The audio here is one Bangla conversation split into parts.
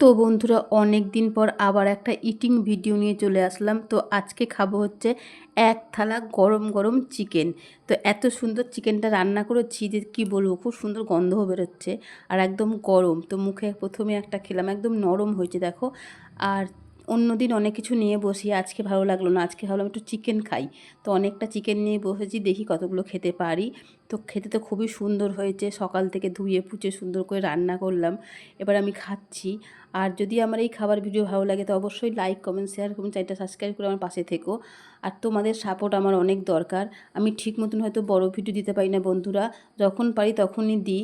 তো বন্ধুরা অনেক দিন পর আবার একটা ইটিং ভিডিও নিয়ে চলে আসলাম। তো আজকে খাব হচ্ছে এক থালা গরম গরম চিকেন তো এত সুন্দর চিকেনটা রান্না করেছি যে কী বলব, খুব সুন্দর গন্ধও বেরোচ্ছে আর একদম গরম। তো মুখে প্রথমে একটা খেলাম, একদম নরম হয়েছে দেখো। আর অন্য দিন অনেক কিছু নিয়ে বসি, আজকে ভালো লাগল না, আজকে ভাবলাম একটু চিকেন খাই। তো অনেকটা চিকেন নিয়ে বসেছি, দেখি কতগুলো খেতে পারি। তো খেতে তো খুবই সুন্দর হয়েছে, সকাল থেকে ধুয়ে পুচে সুন্দর করে রান্না করলাম। এবার আমি খাচ্ছি। আর যদি আমার এই খাবার ভিডিও ভালো লাগে, তো অবশ্যই লাইক কমেন্ট শেয়ার করুন, চ্যানেলটা সাবস্ক্রাইব করে আমার পাশে থেকো। আর তোমাদের সাপোর্ট আমার অনেক দরকার। আমি ঠিক মতন হয়তো বড় ভিডিও দিতে পারি না বন্ধুরা। যখন পারি তখনই দিই।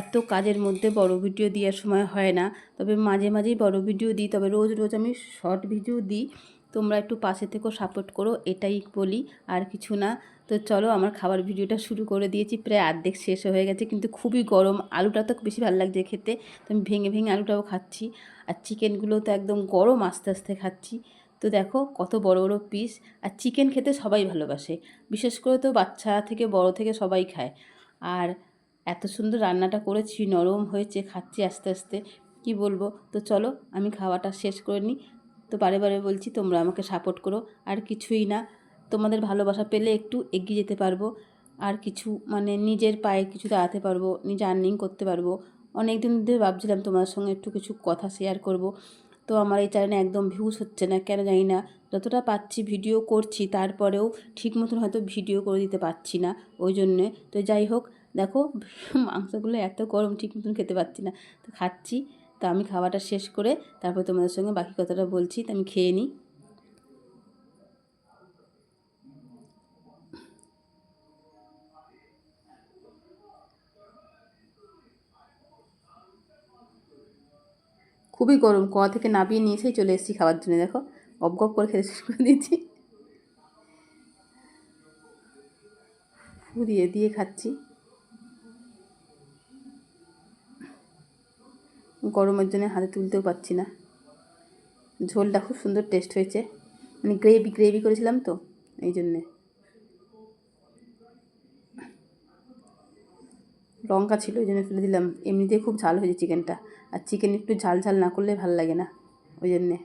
এত কাজের মধ্যে বড় ভিডিও দেওয়ার সময় হয় না। তবে মাঝে মাঝেই বড় ভিডিও দিই, তবে রোজ রোজ আমি শর্ট ভিডিও দিই। তোমরা একটু পাশে থেকেও সাপোর্ট করো, এটাই বলি, আর কিছু না। তো চলো আমার খাবার ভিডিওটা শুরু করে দিয়েছি, প্রায় অর্ধেক শেষ হয়ে গেছে, কিন্তু খুবই গরম। আলুটা তো বেশি ভালো লাগছে খেতে, তো আমি ভেঙে ভেঙে আলুটাও খাচ্ছি। আর চিকেনগুলো তো একদম গরম আস্তে আস্তে খাচ্ছি। তো দেখো কত বড় বড় পিস আর চিকেন খেতে সবাই ভালোবাসে, বিশেষ করে তো বাচ্চা থেকে বড় থেকে সবাই খায়। আর এত সুন্দর রান্নাটা করেছি, নরম হয়েছে, খাচ্ছি আস্তে আস্তে। কি বলব? তো চলো, আমি খাওয়াটা শেষ করে নিই। তো বারে বারে বলছি, তোমরা আমাকে সাপোর্ট করো। আর কিছুই না, তোমাদের ভালোবাসা পেলে একটু এগিয়ে যেতে পারব। আর কিছু মানে নিজের পায়ে কিছু দাঁড়াতে পারব, নিজে আর্নিং করতে পারব। অনেক দিন ধরে ভাবছিলাম তোমার সঙ্গে একটু কিছু কথা শেয়ার করব। তো আমার এই চ্যানেলে একদম ভিউজ হচ্ছে না, কেন জানি না। যতটা পাচ্ছি ভিডিও করছি, তারপরেও ঠিক মতন হয়তো ভিডিও করে দিতে পারছি না, ওই জন্যে। তো যাই হোক দেখো, মাংসগুলো এত গরম, ঠিক মতন খেতে পাচ্ছি না। তো খাচ্ছি, তো আমি খাওয়াটা শেষ করে তারপর তোমাদের সঙ্গে বাকি কথাটা বলছি, তো আমি খেয়ে নিই। খুবই গরম কড়া থেকে নাবিয়ে নিয়ে এসেই চলে এসেছি খাওয়ার জন্য, দেখো। গপ গপ করে খেতে শুরু করে দিয়েছি ফুরিয়ে দিয়ে খাচ্ছি। গরমের জন্য হাতে তুলতেও পারছি না। ঝোলটা খুব সুন্দর টেস্ট হয়েছে। মানে গ্রেভি গ্রেভি করেছিলাম তো, এই জন্যে। লঙ্কা ছিল ওই জন্য ফেলে দিলাম। এমনিতেই খুব ঝাল হয়েছে চিকেনটা আর চিকেন একটু ঝাল ঝাল না করলে ভালো লাগে না, ওই জন্যে।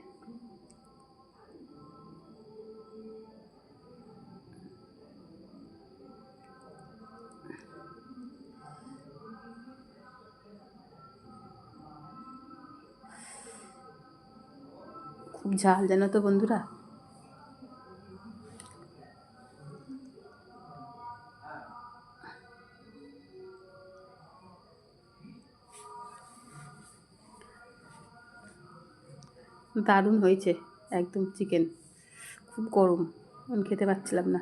খুব ঝাল জানো তো বন্ধুরা? দারুণ হয়েছে একদম চিকেন খুব গরম খেতে পারছিলাম না।